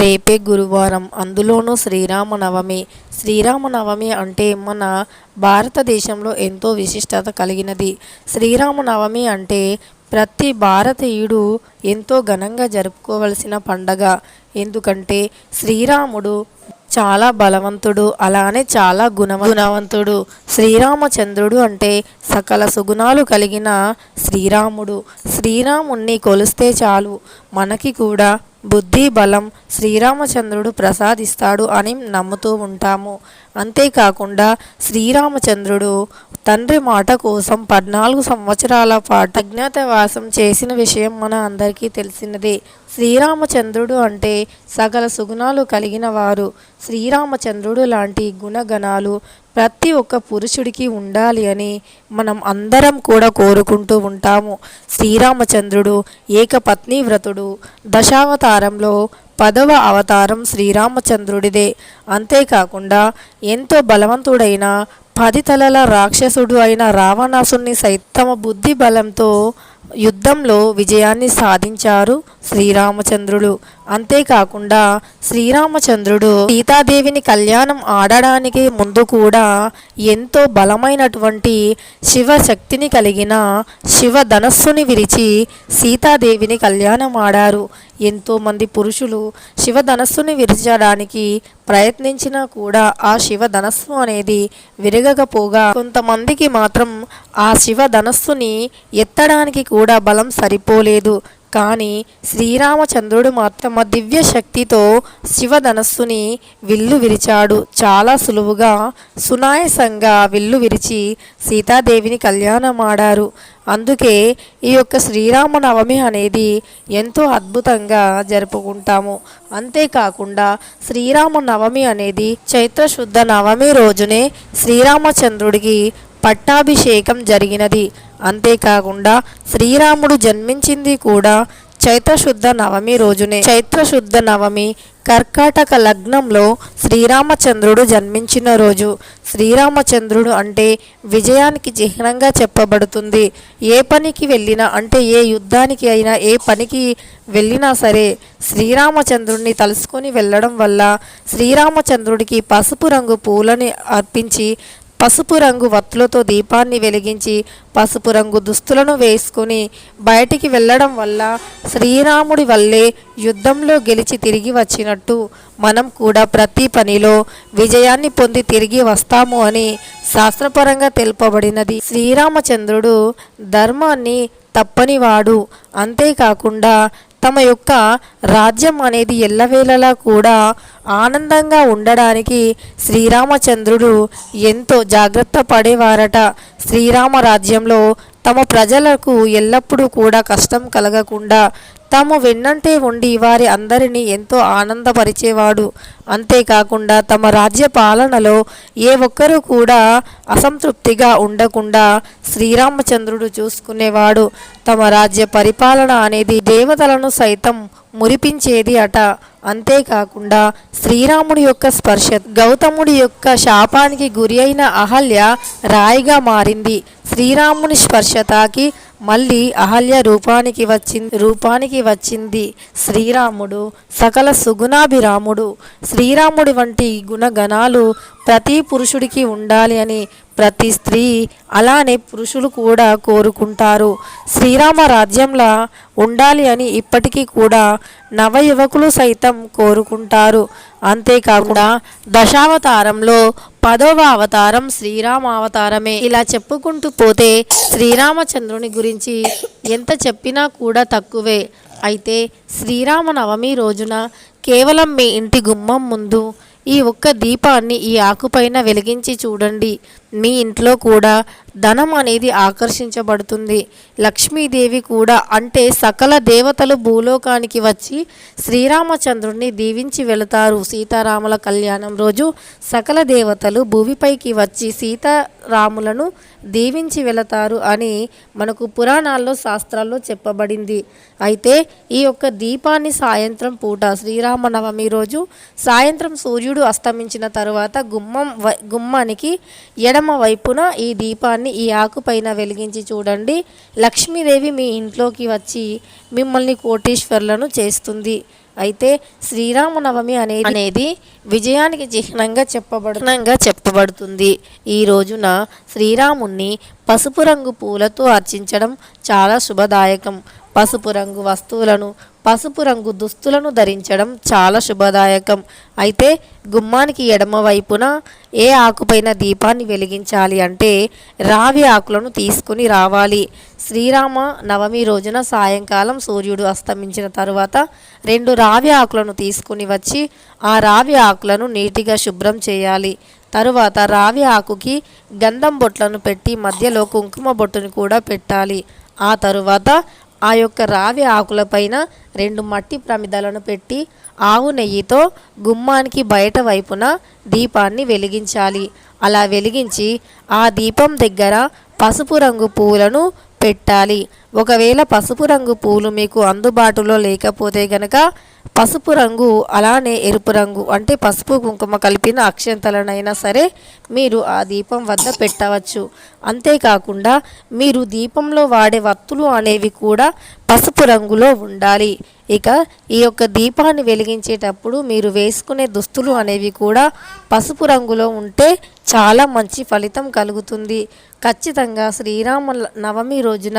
రేపే గురువారం. అందులోనూ శ్రీరామనవమి. శ్రీరామనవమి అంటే మన భారతదేశంలో ఎంతో విశిష్టత కలిగినది. శ్రీరామనవమి అంటే ప్రతి భారతీయుడు ఎంతో ఘనంగా జరుపుకోవలసిన పండగ. ఎందుకంటే శ్రీరాముడు చాలా బలవంతుడు అలానే చాలా గుణ గుణవంతుడు. శ్రీరామచంద్రుడు అంటే సకల సుగుణాలు కలిగిన శ్రీరాముడు. శ్రీరాముణ్ణి కొలిస్తే చాలు. మనకి కూడా బుద్ధి బలం శ్రీరామచంద్రుడు ప్రసాదిస్తాడు అని నమ్ముతూ ఉంటాము. అంతేకాకుండా శ్రీరామచంద్రుడు తండ్రి మాట కోసం పద్నాలుగు సంవత్సరాల పాటు అజ్ఞాతవాసం చేసిన విషయం మన అందరికీ తెలిసినదే. శ్రీరామచంద్రుడు అంటే సకల సుగుణాలు కలిగిన వారు. శ్రీరామచంద్రుడు లాంటి గుణగణాలు ప్రతి ఒక్క పురుషుడికి ఉండాలి అని మనం అందరం కూడా కోరుకుంటూ ఉంటాము. శ్రీరామచంద్రుడు ఏకపత్ని వ్రతుడు. దశావతారంలో పదవ అవతారం శ్రీరామచంద్రుడిదే. అంతేకాకుండా ఎంతో బలవంతుడైన పది తలల రాక్షసుడు అయిన రావణాసుని సైతమ బుద్ధి బలంతో యుద్ధంలో విజయాన్ని సాధించారు శ్రీరామచంద్రుడు. అంతేకాకుండా శ్రీరామచంద్రుడు సీతాదేవిని కళ్యాణం ఆడడానికి ముందు కూడా ఎంతో బలమైనటువంటి శివశక్తిని కలిగిన శివ ధనస్సుని విరిచి సీతాదేవిని కళ్యాణం ఆడారు. ఎంతోమంది పురుషులు శివధనస్సుని విరిచడానికి విరచడానికి ప్రయత్నించినా కూడా ఆ శివధనస్సు అనేది విరగకపోగా కొంతమందికి మాత్రం ఆ శివధనస్సుని ఎత్తడానికి కూడా బలం సరిపోలేదు. కానీ శ్రీరామచంద్రుడు మాత్రం దివ్య శక్తితో శివధనస్సుని విల్లు విరిచాడు. చాలా సులువుగా సునాయసంగా విల్లు విరిచి సీతాదేవిని కళ్యాణమాడారు. అందుకే ఈ యొక్క శ్రీరామనవమి అనేది ఎంతో అద్భుతంగా జరుపుకుంటాము. అంతేకాకుండా శ్రీరామనవమి అనేది చైత్రశుద్ధ నవమి రోజునే శ్రీరామచంద్రుడికి పట్టాభిషేకం జరిగినది. అంతేకాకుండా శ్రీరాముడు జన్మించింది కూడా చైత్రశుద్ధ నవమి రోజునే. చైత్రశుద్ధ నవమి కర్కాటక లగ్నంలో శ్రీరామచంద్రుడు జన్మించిన రోజు. శ్రీరామచంద్రుడు అంటే విజయానికి చిహ్నంగా చెప్పబడుతుంది. ఏ పనికి వెళ్ళినా అంటే ఏ యుద్ధానికి అయినా ఏ పనికి వెళ్ళినా సరే శ్రీరామచంద్రుడిని తలుసుకొని వెళ్ళడం వల్ల శ్రీరామచంద్రుడికి పసుపు రంగు పూలని అర్పించి పసుపు రంగు వత్తులతో దీపాన్ని వెలిగించి పసుపు రంగు దుస్తులను వేసుకుని బయటికి వెళ్ళడం వల్ల శ్రీరాముడి వల్లే యుద్ధంలో గెలిచి తిరిగి వచ్చినట్టు మనం కూడా ప్రతి పనిలో విజయాన్ని పొంది తిరిగి వస్తాము అని శాస్త్రపరంగా తెలుపబడినది. శ్రీరామచంద్రుడు ధర్మాన్ని తప్పనివాడు. అంతేకాకుండా తమ యొక్క రాజ్యం అనేది ఎల్లవేళలా కూడా ఆనందంగా ఉండడానికి శ్రీరామచంద్రుడు ఎంతో జాగ్రత్త పడేవారట. శ్రీరామ రాజ్యంలో తమ ప్రజలకు ఎల్లప్పుడూ కూడా కష్టం కలగకుండా తాము వెన్నంటే ఉండి వారి అందరినీ ఎంతో ఆనందపరిచేవాడు. అంతేకాకుండా తమ రాజ్య పాలనలో ఏ ఒక్కరూ కూడా అసంతృప్తిగా ఉండకుండా శ్రీరామచంద్రుడు చూసుకునేవాడు. తమ రాజ్య పరిపాలన అనేది దేవతలను సైతం మురిపించేది అట. అంతేకాకుండా శ్రీరాముడి యొక్క స్పర్శ గౌతముడి యొక్క శాపానికి గురి అయిన అహల్య రాయిగా మారింది. శ్రీరాముని స్పర్శతాకి మళ్ళీ అహల్య రూపానికి వచ్చింది రూపానికి వచ్చింది శ్రీరాముడు సకల సుగుణాభిరాముడు. శ్రీరాముడి వంటి గుణగణాలు ప్రతి పురుషుడికి ఉండాలి అని ప్రతి స్త్రీ అలానే పురుషులు కూడా కోరుకుంటారు. శ్రీరామ రాజ్యంలా ఉండాలి అని ఇప్పటికీ కూడా నవయువకులు సైతం కోరుకుంటారు. అంతేకాకుండా దశావతారంలో పదవ అవతారం శ్రీరామ అవతారమే. ఇలా చెప్పుకుంటూ పోతే శ్రీరామచంద్రుని గురించి ఎంత చెప్పినా కూడా తక్కువే. అయితే శ్రీరామ నవమి రోజున కేవలం మీ ఇంటి గుమ్మం ముందు ఈ ఒక్క దీపాన్ని ఈ ఆకుపైన వెలిగించి చూడండి. మీ ఇంట్లో కూడా ధనం అనేది ఆకర్షించబడుతుంది. లక్ష్మీదేవి కూడా అంటే సకల దేవతలు భూలోకానికి వచ్చి శ్రీరామచంద్రుడిని దీవించి వెళతారు. సీతారాముల కళ్యాణం రోజు సకల దేవతలు భూమిపైకి వచ్చి సీతారాములను దీవించి వెళతారు అని మనకు పురాణాల్లో శాస్త్రాల్లో చెప్పబడింది. అయితే ఈ యొక్క దీపాన్ని సాయంత్రం పూట శ్రీరామనవమి రోజు సాయంత్రం సూర్యుడు అస్తమించిన తరువాత గుమ్మం గుమ్మానికి గుమ్మానికి ఎడమ వైపున ఈ దీపాన్ని ఈ ఆకుపైన వెలిగించి చూడండి. లక్ష్మీదేవి మీ ఇంట్లోకి వచ్చి మిమ్మల్ని కోటీశ్వర్లను చేస్తుంది. అయితే శ్రీరామనవమి అనేది అనేది విజయానికి చిహ్నంగా చెప్పబడునంగా చెప్పబడుతుంది. ఈ రోజున శ్రీరాముణ్ణి పసుపు రంగు పూలతో అర్చించడం చాలా శుభదాయకం. పసుపు రంగు వస్తువులను పసుపు రంగు దుస్తులను ధరించడం చాలా శుభదాయకం. అయితే గుమ్మానికి ఎడమ వైపున ఏ ఆకుపైన దీపాన్ని వెలిగించాలి అంటే రావి ఆకులను తీసుకుని రావాలి. శ్రీరామ నవమి రోజున సాయంకాలం సూర్యుడు అస్తమించిన తరువాత రెండు రావి ఆకులను తీసుకుని వచ్చి ఆ రావి ఆకులను నీటిగా శుభ్రం చేయాలి. తరువాత రావి ఆకుకి గంధం బొట్లను పెట్టి మధ్యలో కుంకుమ బొట్టును కూడా పెట్టాలి. ఆ తరువాత ఆ యొక్క రావి ఆకులపైన రెండు మట్టి ప్రమిదలను పెట్టి ఆవు నెయ్యితో గుమ్మానికి బయట వైపున దీపాన్ని వెలిగించాలి. అలా వెలిగించి ఆ దీపం దగ్గర పసుపు రంగు పువ్వులను పెట్టాలి. ఒకవేళ పసుపు రంగు పూలు మీకు అందుబాటులో లేకపోతే గనక పసుపు రంగు అలానే ఎరుపు రంగు అంటే పసుపు కుంకుమ కలిపిన అక్షంతలనైనా సరే మీరు ఆ దీపం వద్ద పెట్టవచ్చు. అంతేకాకుండా మీరు దీపంలో వాడే వత్తులు అనేవి కూడా పసుపు రంగులో ఉండాలి. ఇక ఈ యొక్క దీపాన్ని వెలిగించేటప్పుడు మీరు వేసుకునే దుస్తులు అనేవి కూడా పసుపు రంగులో ఉంటే చాలా మంచి ఫలితం కలుగుతుంది. ఖచ్చితంగా శ్రీరామ నవమి రోజున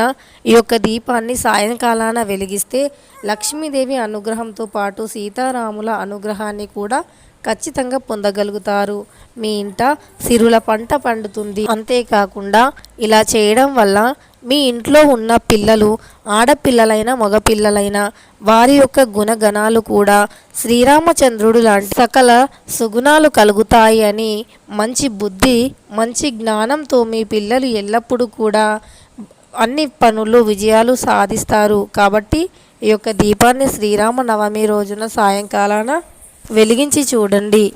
ఈ యొక్క దీపాన్ని సాయంకాలాన వెలిగిస్తే లక్ష్మీదేవి అనుగ్రహంతో పాటు సీతారాముల అనుగ్రహాన్ని కూడా ఖచ్చితంగా పొందగలుగుతారు. మీ ఇంట సిరుల పంట పండుతుంది. అంతేకాకుండా ఇలా చేయడం వల్ల మీ ఇంట్లో ఉన్న పిల్లలు ఆడపిల్లలైన మగపిల్లలైన వారి యొక్క గుణగణాలు కూడా శ్రీరామచంద్రుడు లాంటి సకల సుగుణాలు కలుగుతాయి అని మంచి బుద్ధి మంచి జ్ఞానంతో మీ పిల్లలు ఎల్లప్పుడూ కూడా అన్ని పనులు విజయాలు సాధిస్తారు. కాబట్టి ఈ యొక్క దీపాన్ని శ్రీరామ నవమి రోజున సాయంకాలాన వెలిగించి చూడండి.